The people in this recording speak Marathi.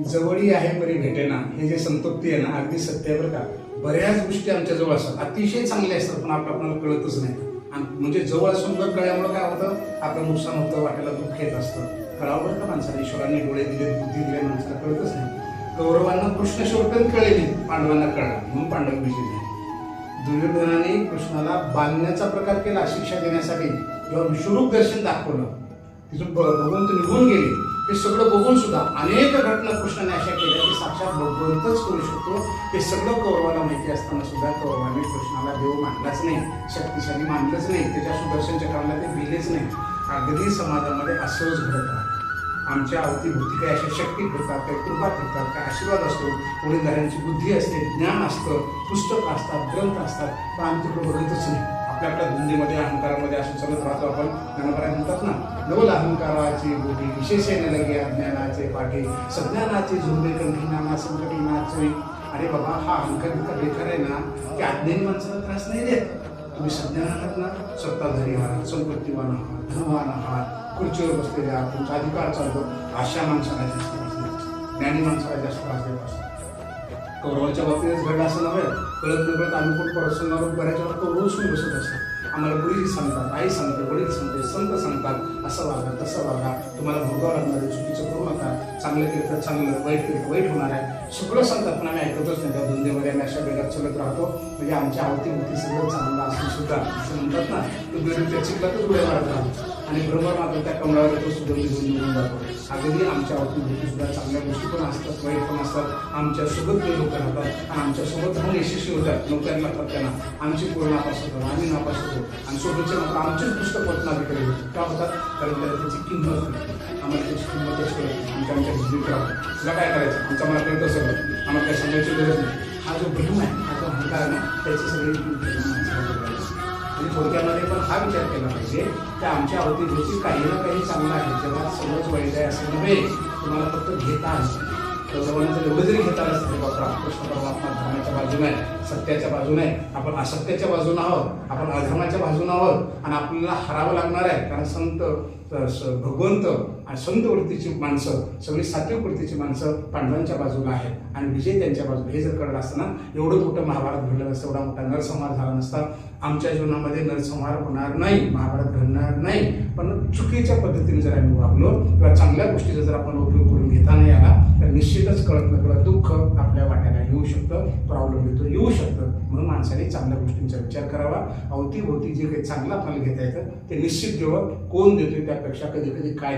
जवळी आहे परी भेटेना. हे जे संतोक्ती आहे ना अगदी सत्यावर का. बऱ्याच गोष्टी आमच्याजवळ असतात. अतिशय चांगल्या असतात पण आपलं आपल्याला कळतच नाही. म्हणजे जवळ असून जर कळल्यामुळे काय होतं? आपलं नुकसान होतं वाटेला दुःख येत असतं. कळावं का माणसाला? ईश्वराने डोळे दिले बुद्धी दिले माणसाला कळतच नाही. कौरवांना कृष्ण शेवटपर्यंत कळले पांडवांना कळला म्हणून पांडव विजय झाले. दुर्योधनाने कृष्णाला बांधण्याचा प्रकार केला शिक्षा देण्यासाठी. किंवा विश्वरूप दर्शन दाखवलं तिथून ब- भगवंत निघून गेले. हे सगळं बघून सुद्धा अनेक घटना कृष्णाने अशा केल्या की साक्षात भगवंतच करू शकतो. हे सगळं कौरवाला माहिती असताना सुद्धा कौरवाने कृष्णाला देव मानलाच नाही शक्तिशाली मानलंच नाही त्याच्या सुदर्शन चक्राला ते भिलेच नाही. अगदी समाजामध्ये असंच घडत आमच्या अवतीभोवती काही अशा शक्ती करतात काही कृपा करतात काही आशीर्वाद असतो. वडीलधाऱ्यांची बुद्धी असते ज्ञान असतं पुस्तक असतात ग्रंथ असतात पण आम्ही तिकडे बघतच नाही. आपल्या आपल्या धुंदीमध्ये अहंकारामध्ये असं चालत राहतो आपण. ज्ञानपराय म्हणतात ना नवल अहंकाराची बोटी विशेषण लगे अज्ञानाचे पाठी सज्ञानाचे झुंबे कंठी नाना संकटी नाचवी. अरे बाबा हा अहंकार इतका बेकार आहे ना की अज्ञानी माणसाला त्रास नाही देत. तुम्ही सज्ञान आहात ना सत्ताधारी आहात संपत्तीवान आहात धनवान आहात खुर्चीवर बसलेले आहात तुमचा अधिकार चालतो. अशा माणसाला जास्त त्रास ज्ञानी माणसाला जास्त त्रास देत असतात कौरवाच्या बाबतीतच घडलं असं नव्हे. कळत नकळत आम्ही पण प्रसंगावर बऱ्याच वेळा कौरव सुन बसत असतो आम्हाला गुरुजी सांगतात आई सांगते वडील सांगते संत सांगतात. असं वागा तसं वागा. तुम्हाला भोगावं लागणार आहे चुकीचं करू नका. चांगलं केलं तर चांगलं वाईट केलं वाईट होणार आहे. सगळं सांगतात पण आम्ही ऐकतच नाही. त्या धुंदेमध्ये आम्ही अशा वेगात चलत राहतो. म्हणजे आमच्या आवतीभोवती सगळं चांगलं असून सुद्धा असं म्हणतात ना. तो बेडूक त्या चिखलातच उड्या मारत राहतो. आणि बरोबर मात्र त्या कमळावर तो सुगंधी घेऊन निघून जातो. अगदी आमच्या अवतीभोवती सुद्धा चांगल्या गोष्टी पण असतात वाईट पण असतात. आमच्यासोबत ते लोक राहतात आणि आमच्यासोबत राहून यशस्वी होतात. नोकऱ्या लागतात त्यांना. आमची पूर्ण नापास होतो आम्ही नापास होतो. आणि सोबतचे मात्र आमचेच पुस्तक वाचनाधिकारी होते का होतात? कारण त्याला त्याची किंमत आम्हाला त्याची किंमत असते आमच्या आमच्या बुद्धीत राहतो तुला काय करायचं? आमचं मला कळतं सगळं आम्हाला काही सांगायची गरज नाही. हा जो भ्रम आहे हा जो अहंकार आहे ना त्याची सगळी आणि बघायची. हा विचार केला पाहिजे. की आमच्या अवतीभोवती काही ना काही चांगलं आहे. जगात समज व्हायचं आहे असं नव्हे. तुम्हाला फक्त घेता आलं. कौरवांना जर एवढं जरी घेता असते बाबा बापरा कृष्ण परमात्मा धर्माच्या बाजूने आहे सत्याच्या बाजूने आहे. आपण असत्याच्या बाजूने आहोत आपण अधर्माच्या बाजूने आहोत आणि आपल्याला हरावं लागणार आहे कारण संत स- भगवंत आणि संत वृत्तीची माणसं सगळी सात्विक वृत्तीची माणसं पांडवांच्या बाजूला आहेत. आणि विजय त्यांच्या बाजूला हे जर कळलं असतं ना एवढं मोठं महाभारत घडलं नसतं एवढा मोठा नरसंहार झाला नसता. आमच्या जीवनामध्ये नरसंहार होणार नाही महाभारत घडणार नाही. पण चुकीच्या पद्धतीने जर आम्ही वागलो किंवा चांगल्या गोष्टीचा जर आपण उपयोग करून घेता नाही आला तर निश्चितच कळत नकळत दुःख आपल्या वाट्याला येऊ शकतं प्रॉब्लेम येतो येऊ शकतं. म्हणून माणसाने चांगल्या गोष्टींचा विचार करावा. अवतीभोवती जे काही चांगलं आपल्याला घेता येतं ते निश्चित केवळ कोण देतोय त्यापेक्षा कधी कधी काय